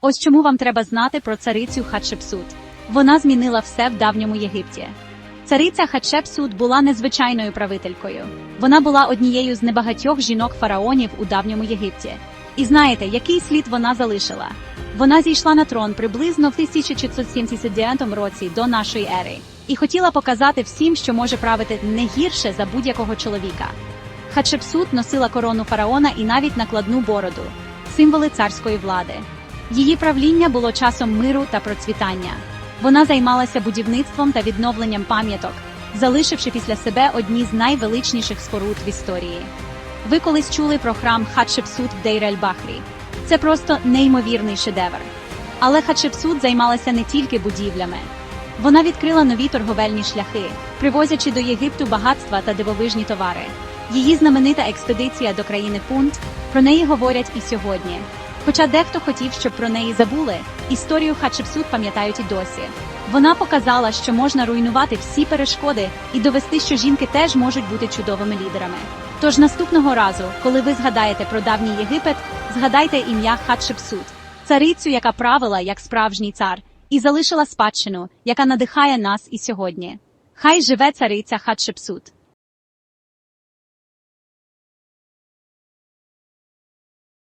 Ось чому вам треба знати про царицю Хатшепсут. Вона змінила все в давньому Єгипті. Цариця Хатшепсут була незвичайною правителькою. Вона була однією з небагатьох жінок-фараонів у давньому Єгипті. І знаєте, який слід вона залишила? Вона зійшла на трон приблизно в 1479 році до нашої ери і хотіла показати всім, що може правити не гірше за будь-якого чоловіка. Хатшепсут носила корону фараона і навіть накладну бороду символи царської влади. Її правління було часом миру та процвітання. Вона займалася будівництвом та відновленням пам'яток, залишивши після себе одні з найвеличніших споруд в історії. Ви колись чули про храм Хатшепсут в Дейр-ель-Бахрі. Це просто неймовірний шедевр. Але Хатшепсут займалася не тільки будівлями. Вона відкрила нові торговельні шляхи, привозячи до Єгипту багатства та дивовижні товари. Її знаменита експедиція до країни Пунт про неї говорять і сьогодні. Хоча дехто хотів, щоб про неї забули, історію Хатшепсут пам'ятають і досі. Вона показала, що можна руйнувати всі перешкоди і довести, що жінки теж можуть бути чудовими лідерами. Тож наступного разу, коли ви згадаєте про давній Єгипет, згадайте ім'я Хатшепсут, царицю, яка правила як справжній цар, і залишила спадщину, яка надихає нас і сьогодні. Хай живе цариця Хатшепсут.